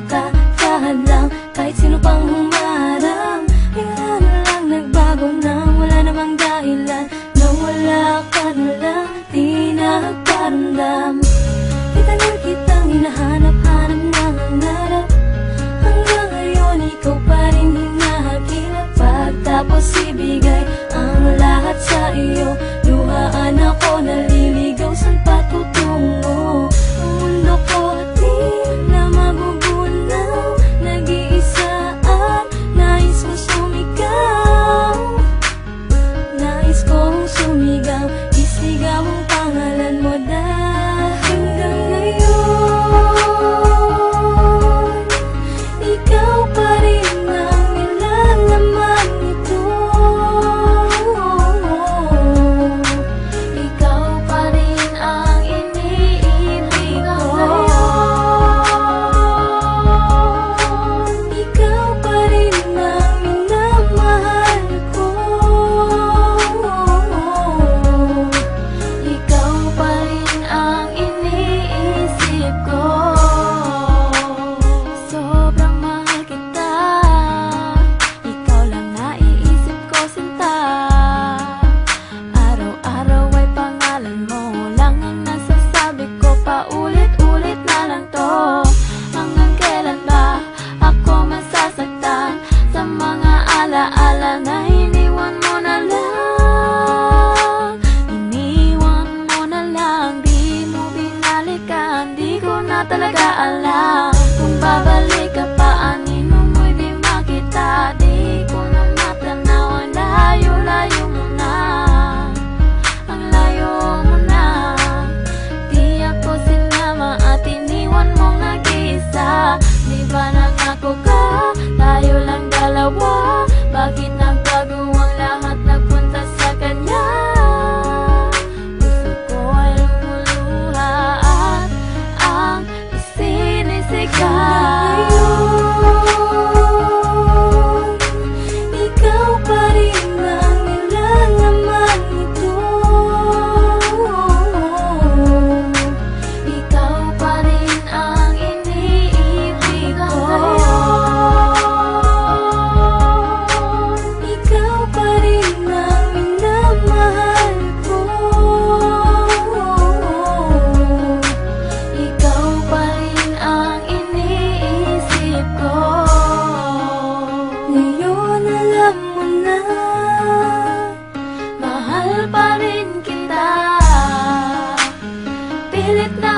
Nakakasahan lang kahit sino pang humarang Bigla lang nagbago na. Wala namang dahilan Na wala ka na Kita kitang hinahanap-hanap na hangarap Hanggang ikaw pa rin hinahanap Pagtapos ibigay talaga alam. Kahit na